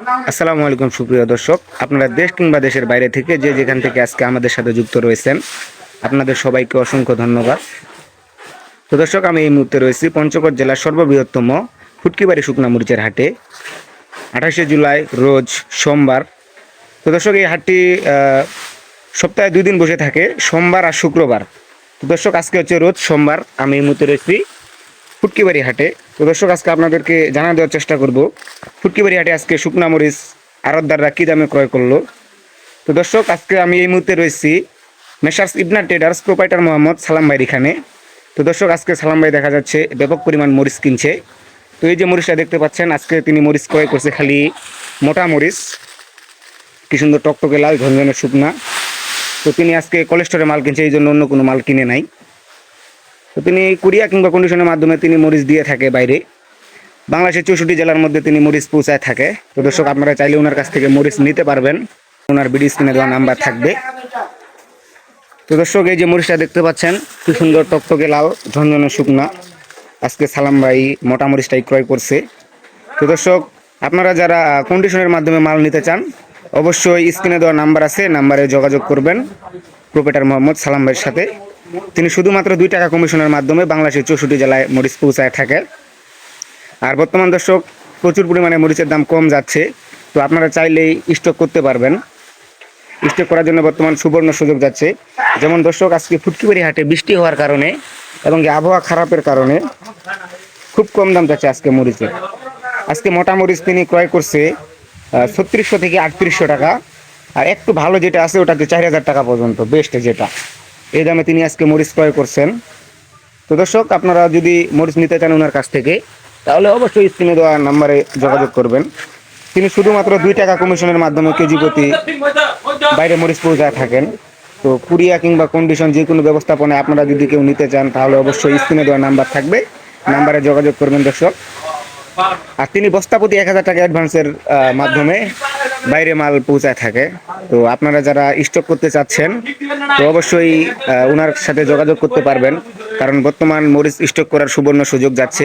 আসসালামু আলাইকুম, সুপ্রিয় দর্শক। আপনারা দেশ কিংবা দেশের বাইরে থেকে যে যেখান থেকে আজকে আমাদের সাথে যুক্ত রয়েছেন, আপনাদের সবাইকে অসংখ্য ধন্যবাদ। তো দর্শক, আমি এই মুহূর্তে রয়েছি পঞ্চগড় জেলার সর্ববৃহত্তম ফুটকিবাড়ি শুকনা মরিচের হাটে। আঠাশে জুলাই রোজ সোমবার। তো দর্শক, এই হাটটি সপ্তাহে দুই দিন বসে থাকে, সোমবার আর শুক্রবার। তো দর্শক, আজকে হচ্ছে রোজ সোমবার। আমি এই মুহূর্তে রয়েছি ফুটকিবাড়ি হাটে। তো দর্শক, আজকে আপনাদেরকে জানা দেওয়ার চেষ্টা করব। ফুটকিবাড়ি হাটে আজকে শুকনা মরিচ আরতদাররা কী দামে ক্রয় করল? তো দর্শক, আজকে আমি এই মুহূর্তে রয়েছি মেসার্স ইবনা ট্রেডার্স, প্রোপাইটার মোহাম্মদ সালাম ভাইয়ের এখানে। তো দর্শক, আজকে সালাম ভাই দেখা যাচ্ছে ব্যাপক পরিমাণ মরিচ কিনছে। তো এই যে মরিচটা দেখতে পাচ্ছেন, আজকে তিনি মরিচ ক্রয় করছে খালি মোটা মরিচ। কি সুন্দর টকটকে লাল, ঝনঝনে শুকনা। তো তিনি আজকে কোলেস্টোরে মাল কিনছে, এই জন্য অন্য কোনো মাল কিনে নাই। তো তিনি কুরিয়া কিংবা কন্ডিশনের মাধ্যমে তিনি মরিচ দিয়ে থাকে বাইরে। বাংলাদেশের চৌষট্টি জেলার মধ্যে তিনি মরিচ পৌঁছায় থাকে। তো দর্শক, আপনারা চাইলে ওনার কাছ থেকে মরিচ নিতে পারবেন। ওনার বিডি স্ক্রিনে দেওয়া নাম্বার থাকবে। তো দর্শক, এই যে মরিচটা দেখতে পাচ্ছেন, কি সুন্দর টকটকে লাল, ঝনঝনে শুকনা। আজকে সালাম ভাই মোটা মরিচটাই ক্রয় করছে। তো দর্শক, আপনারা যারা কন্ডিশনের মাধ্যমে মাল নিতে চান, অবশ্যই স্ক্রিনে দেওয়া নাম্বার আছে, নাম্বারে যোগাযোগ করবেন। প্রোপেটার মোহাম্মদ সালাম ভাইয়ের সাথে। তিনি শুধুমাত্র দুই টাকা কমিশনের মাধ্যমে বাংলাদেশের চৌষট্টি জেলায় মরিচ পৌঁছায় থাকে আর বর্তমান দর্শক, প্রচুর পরিমাণে মরিচের দাম কম যাচ্ছে। তো আপনারা চাইলেই স্টক করতে পারবেন। স্টক করার জন্য বর্তমান সুবর্ণ সুযোগ যাচ্ছে। যেমন দর্শক, আজকে ফুটকিবাড়ি হাটে বৃষ্টি হওয়ার কারণে এবং আবহাওয়া খারাপের কারণে খুব কম দাম যাচ্ছে আজকে মরিচের আজকে মোটা মরিচ তিনি ক্রয় করছে ছত্রিশশো থেকে আটত্রিশশো টাকা। আর একটু ভালো যেটা আছে ওটাতে চার হাজার টাকা পর্যন্ত বেস্ট যেটা। এই দামে তিনি আজকে মরিচ ক্রয় করছেন। তো দর্শক, আপনারা যদি মরিচ নিতে চান ওনার কাছ থেকে, তাহলে অবশ্যই স্ক্রিনে দেওয়া নাম্বারে যোগাযোগ করবেন। তিনি শুধুমাত্র দুই টাকা কমিশনের মাধ্যমে কেজি প্রতি বাইরে মরিচ পৌঁছায় থাকেন। তো কুরিয়া কিংবা কন্ডিশন যে কোনো ব্যবস্থাপনায় আপনারা যদি কেউ নিতে চান, তাহলে অবশ্যই স্ক্রিনে দেওয়া নাম্বার থাকবে। নাম্বারে যোগাযোগ করবেন দর্শক। আর তিনি বস্তাপতি এক হাজার টাকা অ্যাডভান্সের মাধ্যমে বাইরে মাল পৌঁছায় থাকে। তো আপনারা যারা স্টক করতে চাচ্ছেন, তো অবশ্যই ওনার সাথে যোগাযোগ করতে পারবেন। কারণ বর্তমান মরিচ স্টক করার সুবর্ণ সুযোগ যাচ্ছে।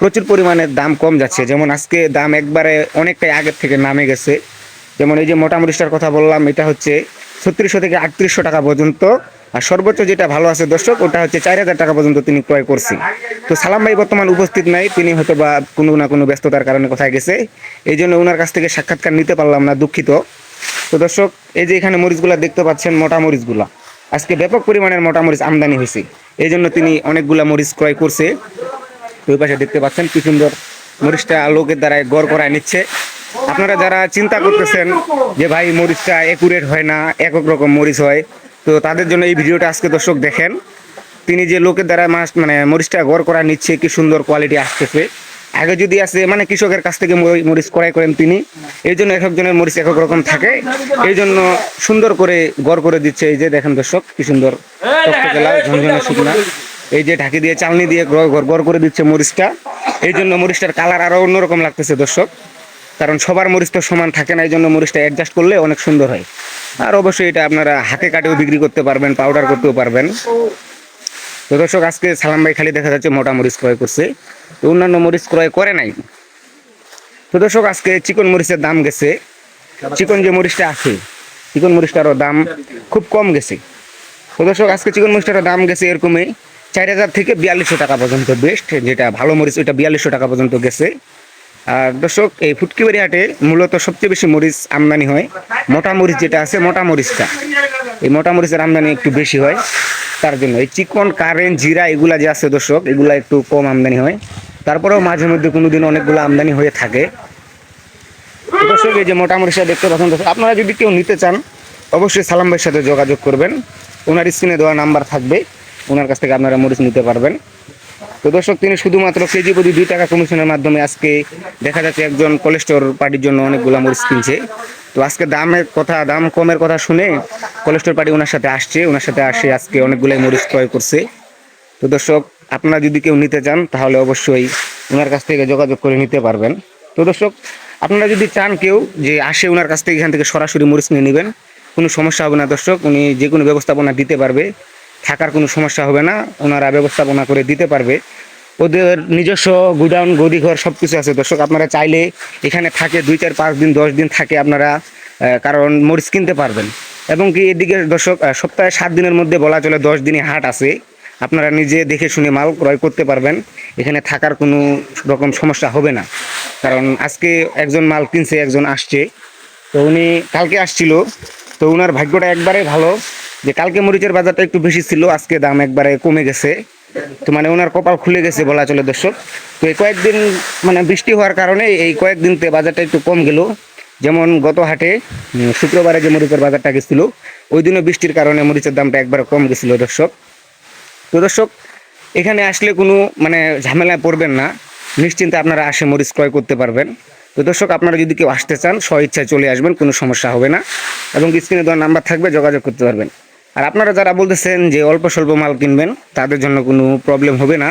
প্রচুর পরিমাণে দাম কম যাচ্ছে। যেমন আজকে দাম একবারে অনেকটাই আগের থেকে নামে গেছে। যেমন এই যে মোটা মরিচটার কথা বললাম, এটা হচ্ছে ছত্রিশশো থেকে আটত্রিশশো টাকা পর্যন্ত। আর সর্বোচ্চ যেটা ভালো আছে দর্শক, ওটা হচ্ছে চার হাজার টাকা পর্যন্ত তিনি ক্রয় করছি তো সালাম ভাই বর্তমান উপস্থিত নাই, তিনি হয়তো বা কোনো না কোনো ব্যস্ততার কারণে কোথায় গেছে। এই জন্য ওনার কাছ থেকে সাক্ষাৎকার নিতে পারলাম না, দুঃখিত। তো দর্শক, এই যে এখানে মরিচগুলা দেখতে পাচ্ছেন, মোটা মরিচগুলা। আজকে ব্যাপক পরিমাণের মোটা মরিচ আমদানি হয়েছে। এই জন্য তিনি অনেকগুলা মরিচ ক্রয় করছে। ওই পাশে দেখতে পাচ্ছেন কি সুন্দর মরিচটা লোকের দ্বারায় গড় করায় নিচ্ছে। আপনারা যারা চিন্তা করতেছেন যে ভাই মরিচটা একুরেট হয় না, একক রকম মরিচ হয় তো তাদের জন্য এই ভিডিওটা আজকে দর্শক দেখেন। তিনি যে লোকের দ্বারা মাস মানে মরিচটা গড় করা নিচ্ছে কি সুন্দর কোয়ালিটি আসতেছে। আগে যদি আসে মানে কৃষকের কাছ থেকে মরিচ ক্রয় করেন তিনি এই জন্য এক একজনের মরিচ এক এক রকম থাকে। এই জন্য সুন্দর করে গড় করে দিচ্ছে। এই যে দেখেন দর্শক কি সুন্দর। শুকনা। এই যে ঢাকি দিয়ে চালনি দিয়ে গড় করে দিচ্ছে মরিচটা। এই জন্য মরিচটার কালার আরও অন্যরকম লাগতেছে দর্শক। কারণ সবার মরিচ তো সমান থাকে না এই জন্য মরিচটা অ্যাডজাস্ট করলে অনেক সুন্দর হয়। আর অবশ্যই এটা আপনারা হাতে কাটেও বিক্রি করতে পারবেন পাউডার করতেও পারবেন। তো দর্শক, আজকে সালাম ভাই খালি দেখা যাচ্ছে মোটা মরিচ ক্রয় করছে। তো অন্যান্য মরিচ ক্রয় করে নাই। তো দর্শক, আজকে চিকন মরিচের দাম গেছে। চিকন যে মরিচটা আছে, চিকন মরিচটারও দাম খুব কম গেছে। তো দর্শক, আজকে চিকন মরিচটারও দাম গেছে এরকমই চার হাজার থেকে বিয়াল্লিশশো টাকা পর্যন্ত বেস্ট যেটা ভালো মরিচ, ওইটা বিয়াল্লিশশো টাকা পর্যন্ত গেছে। আর দর্শক, এই ফুটকিবাড়ি হাটে মূলত সবচেয়ে বেশি মরিচ আমদানি হয়। মোটা মরিচ যেটা আছে, মোটা মরিচটা। এই মোটা মরিচের আমদানি একটু বেশি হয়। তার জন্য এই চিকন কারেন্ট জিরা এগুলা যে আছে দর্শক, এগুলা একটু কম আমদানি হয়। তারপরেও মাঝে মধ্যে কোনো দিন অনেকগুলো আমদানি হয়ে থাকে। দর্শক, এই যে মোটা মরিচটা দেখতে পাচ্ছেন দর্শক, আপনারা যদি কেউ নিতে চান, অবশ্যই সালাম ভাইয়ের সাথে যোগাযোগ করবেন। ওনার স্ক্রিনে দেওয়া নাম্বার থাকবে। ওনার কাছ থেকে আপনারা মরিচ নিতে পারবেন। তো দর্শক, তিনি শুধুমাত্র কেজি প্রতি দুই টাকা কমিশনের মাধ্যমে আজকে দেখা যাচ্ছে একজন কোলেস্টোর পার্টির জন্য অনেকগুলো মরিচ কিনছে। তো আজকে দামের কথা, দাম কমের কথা শুনে কোলেস্টোর পার্টি ওনার সাথে আসছে ওনার সাথে আসে আজকে অনেকগুলো মরিচ ক্রয় করছে। তো দর্শক, আপনারা যদি কেউ নিতে চান, তাহলে অবশ্যই ওনার কাছ থেকে যোগাযোগ করে নিতে পারবেন। তো দর্শক, আপনারা যদি চান কেউ যে আসে ওনার কাছ থেকে এখান থেকে সরাসরি মরিচ নিয়ে নেবেন, কোনো সমস্যা হবে না দর্শক, উনি যে কোনো ব্যবস্থাপনা দিতে পারবে। থাকার কোনো সমস্যা হবে না, ওনারা ব্যবস্থাপনা করে দিতে পারবে। ওদের নিজস্ব গুডাউন গদিঘর সব কিছু আছে। দর্শক, আপনারা চাইলে এখানে থাকে, দুই চার পাঁচ দিন, দশ দিন থাকে আপনারা কারণ মরিচ কিনতে পারবেন। এবং কি এদিকে দর্শক সপ্তাহে সাত দিনের মধ্যে বলা চলে দশ দিনই হাট আছে। আপনারা নিজে দেখে শুনে মাল ক্রয় করতে পারবেন। এখানে থাকার কোনো রকম সমস্যা হবে না। কারণ আজকে একজন মাল কিনছে, একজন আসছে। তো উনি কালকে আসছিল। তো ওনার ভাগ্যটা একবারে ভালো। যে কালকে মরিচের বাজারটা একটু বেশি ছিল, আজকে দাম একবারে কমে গেছে। তো মানে ওনার কপাল খুলে গেছে বলা চলে দর্শক। তো এই কয়েকদিন মানে বৃষ্টি হওয়ার কারণে এই কয়েকদিনতে বাজারটা একটু কম গেল। যেমন গত হাটে শুক্রবারে যে মরিচের বাজারটা গেছিল, ওই দিনও বৃষ্টির কারণে মরিচের দামটা একবারে কম গেছিল দর্শক। তো দর্শক, এখানে আসলে কোনো মানে ঝামেলায় পড়বেন না। নিশ্চিন্তে আপনারা আসে মরিচ ক্রয় করতে পারবেন। তো দর্শক, আপনারা যদি কেউ আসতে চান, স্ব ইচ্ছায় চলে আসবেন, কোনো সমস্যা হবে না। এবং স্ক্রিনে দেওয়ার নাম্বার থাকবে, যোগাযোগ করতে পারবেন। আর আপনারা যারা বলতেছেন যে অল্প স্বল্প মাল কিনবেন, তাদের জন্য কোনো প্রবলেম হবে না।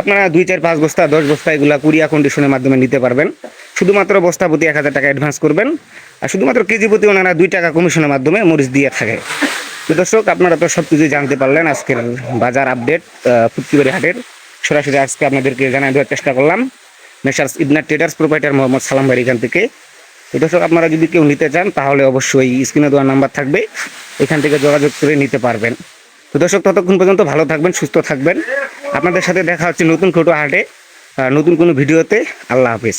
আপনারা দুই, চার, পাঁচ বস্তা, দশ বস্তা এগুলা কুরিয়া কন্ডিশনের মাধ্যমে নিতে পারবেন। শুধুমাত্র বস্তা প্রতি এক হাজার টাকা অ্যাডভান্স করবেন। আর শুধুমাত্র কেজি প্রতি ওনারা দুই টাকা কমিশনের মাধ্যমে মরিচ দিয়ে থাকে। তো দর্শক, আপনারা তো সব কিছুই জানতে পারলেন আজকের বাজার আপডেট ফুটকিবাড়ি হাটের। সরাসরি আজকে আপনাদেরকে জানাই দেওয়ার চেষ্টা করলাম। মেসার্স ইবনা ট্রেডার্স প্রোপাইটার মোহাম্মদ সালাম ভাই এখান থেকে। তো দর্শক, আপনারা যদি কেউ নিতে চান, তাহলে অবশ্যই স্ক্রিনে দেওয়ার নাম্বার থাকবে। এখান থেকে যোগাযোগ করে নিতে পারবেন। তো দর্শক, ততক্ষণ পর্যন্ত ভালো থাকবেন, সুস্থ থাকবেন। আপনাদের সাথে দেখা হচ্ছে নতুন ছোটো হাটে নতুন কোনো ভিডিওতে। আল্লাহ হাফিজ।